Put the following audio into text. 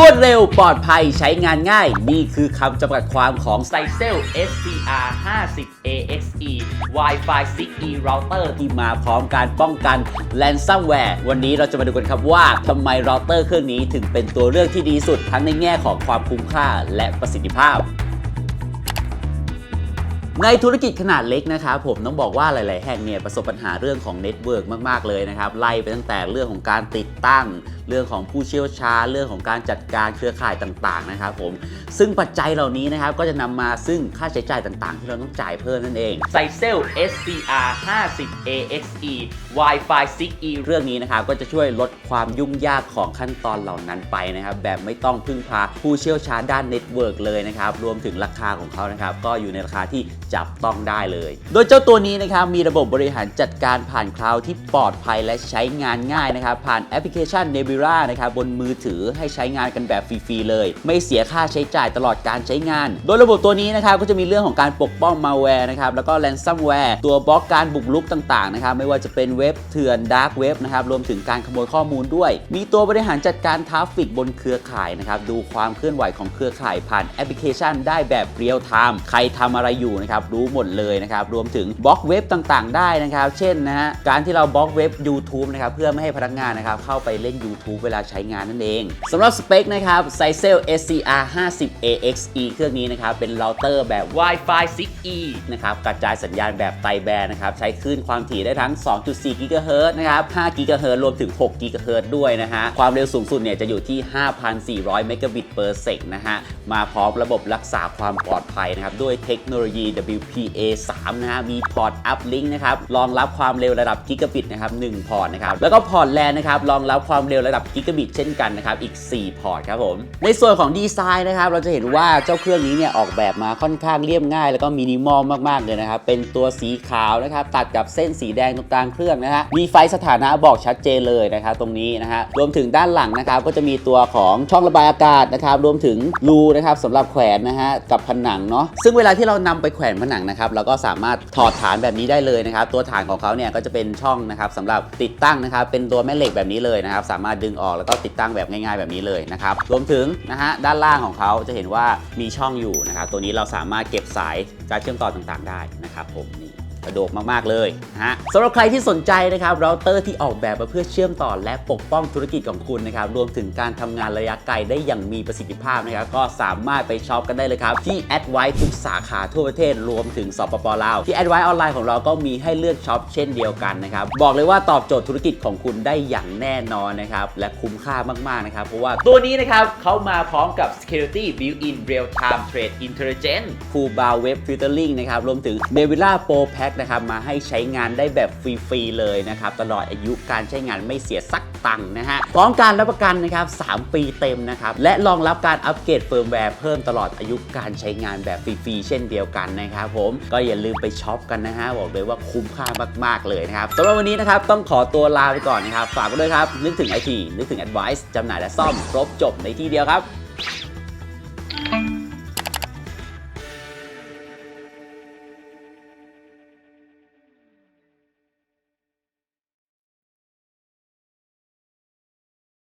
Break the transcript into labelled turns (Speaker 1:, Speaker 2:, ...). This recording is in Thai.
Speaker 1: รวดเร็วปลอดภัยใช้งานง่าย นี่คือคำจำกัดความของ s ซเซล SCR 50 AXE Wi-Fi 6E router ที่มาพร้อมการป้องกันแลนซัมแวร์วันนี้เราจะมาดูกันครับว่าทำไมเราเตอร์เครื่องนี้ถึงเป็นตัวเลือกที่ดีสุดทั้งในแง่ของความคุ้มค่าและประสิทธิภาพ ในธุรกิจขนาดเล็กนะครับผมต้องบอกว่าหลาย ๆ แห่งเนี่ยประสบปัญหาเรื่องของเน็ตเวิร์กมาก ๆ เลยนะครับไล่ไปตั้งแต่เรื่องของการติดตั้ง เรื่องของผู้เชี่ยวชาญเรื่องของการจัดการเครือข่ายต่าง ๆ นะครับผมซึ่งปัจจัยเหล่านี้นะครับก็จะนำมาซึ่งค่าใช้จ่ายต่าง ๆ ที่เราต้องจ่ายเพิ่มนั่นเอง s i c e l SCR 50 AXE Wi-Fi 6E เรื่องนี้นะครับก็จะช่วยลดความยุ่งยากของขั้นตอนเหล่านั้นไปนะครับแบบไม่ต้องพึ่งพาผู้เชี่ยวชาญด้านเน็ตเวิร์กเลยนะครับรวมถึงราคาของเขานะครับก็อยู่ในราคาที่จับต้องได้เลย โดยเจ้าตัวนี้นะครับมีระบบบริหารจัดการผ่านคลาวด์ที่ปลอดภัยและใช้งานง่ายนะครับ ผ่านแอปพลิเคชัน Nebula นะครับบนมือถือให้ใช้งานกันแบบฟรีๆเลย ไม่เสียค่าใช้จ่ายตลอดการใช้งาน โดยระบบตัวนี้นะครับก็จะมีเรื่องของการปกป้องมาแวร์นะครับแล้วก็ ransomware ตัวบล็อกการบุกรุกต่างๆนะครับไม่ว่าจะเป็นเว็บเถื่อนดาร์กเว็บนะครับรวมถึงการขโมยข้อมูลด้วย มีตัวบริหารจัดการทราฟฟิกบนเครือข่ายนะครับดูความเคลื่อนไหวของเครือข่ายผ่านแอปพลิเคชัน ได้แบบเรียลไทม์ใครทำอะไรอยู่นะครับรู้หมดเลยนะครับรวมถึงบล็อกเว็บต่างๆ ได้นะครับ เช่นนะฮะการที่เราบล็อกเว็บ YouTube นะครับเพื่อไม่ให้พนักงานนะครับเข้าไปเล่น YouTube เวลาใช้งานนั่นเองสำหรับสเปคนะครับ s i c e l SCR 50 AXE เครื่องนี้นะครับเป็นเราเตอร์แบบ Wi-Fi 6E นะครับกระจายสัญญาณแบบไตรแบนนะครับใช้คลื่นความถี่ได้ทั้ง 2.4 GHz นะครับ 5 GHz รวมถึง 6 GHz ด้วยนะฮะความเร็วสูงสุดเนี่ยจะอยู่ที่ 5,400 Mbit per sec นะฮะมาพร้อมระบบรักษาความปลอดภัยนะครับด้วยเทคโนโลยี WPA 3 นะฮะมีพอร์ต uplink นะครับรองรับความเร็วระดับกิกะบิตนะครับ1พอร์ตนะครับแล้วก็พอร์ตแลนนะครับรองรับความเร็วระดับกิกะบิตเช่นกันนะครับอีก 4 พอร์ตครับผมในส่วนของดีไซน์นะครับเราจะเห็นว่าเจ้าเครื่องนี้เนี่ยออกแบบมาค่อนข้างเรียบง่าย แล้วก็มินิมอลมากๆเลยนะครับเป็นตัวสีขาวนะครับตัดกับเส้นสีแดงตรงกลางเครื่องนะฮะมีไฟสถานะบอกชัดเจนเลยนะครับตรงนี้นะฮะรวมถึงด้านหลังนะครับก็จะมีตัวของช่องระบายอากาศนะครับรวมถึงรูนะครับสำหรับแขวนนะฮะกับผนังเนาะซึ่งเวลาที่เรานำไปแขวนผนังนะครับเราก็สามารถถอดฐานแบบนี้ได้เลยนะครับ ตัวฐานของเขาเนี่ยก็จะเป็นช่องนะครับสำหรับติดตั้งนะครับ เป็นตัวแม่เหล็กแบบนี้เลยนะครับ สามารถดึงออกแล้วก็ติดตั้งแบบง่ายๆแบบนี้เลยนะครับ รวมถึงนะฮะด้านล่างของเขาจะเห็นว่ามีช่องอยู่นะครับ ตัวนี้เราสามารถเก็บสายการเชื่อมต่อต่างๆ ได้นะครับผมนี่ สะดวกมาก ๆ เลยนะฮะสำหรับใครที่สนใจนะครับเราเตอร์ที่ออกแบบมาเพื่อเชื่อมต่อและปกป้องธุรกิจของคุณนะครับรวมถึงการทำงานระยะไกลได้อย่างมีประสิทธิภาพนะครับก็สามารถไปช็อปกันได้เลยครับ ที่ a d v i ทุกสาขาทั่วประเทศรวมถึงสปปลาวที่ a d v i ออนไลน์ของเราก็มีให้เลือกช็อปเช่นเดียวกันนะครับบอกเลยว่าตอบโจทย์ธุรกิจของคุณได้อย่างแน่นอนนะครับและคุ้มค่ามากๆนะครับเพราะว่าตัวนี้นะครับเขามาพร้อมกับ security built-in real-time trade intelligence full bar web filtering นะครับรวมถึง Nevilla Pro Pack นะครับมาให้ใช้งานได้แบบฟรีๆเลยนะครับตลอดอายุการใช้งานไม่เสียสักตังค์นะฮะพร้อมการรับประกันนะครับ 3 ปีเต็มนะครับและรองรับการอัปเกรดเฟิร์มแวร์เพิ่มตลอดอายุการใช้งานแบบฟรีๆเช่นเดียวกันนะครับผมก็อย่าลืมไปช็อปกันนะฮะบอกเลยว่าคุ้มค่ามากๆเลยนะครับสำหรับวันนี้นะครับต้องขอตัวลาไปก่อนนะครับฝากไว้ด้วยครับนึกถึงไอทีนึกถึง Advice จำหน่ายและซ่อมครบจบในที่เดียวครับ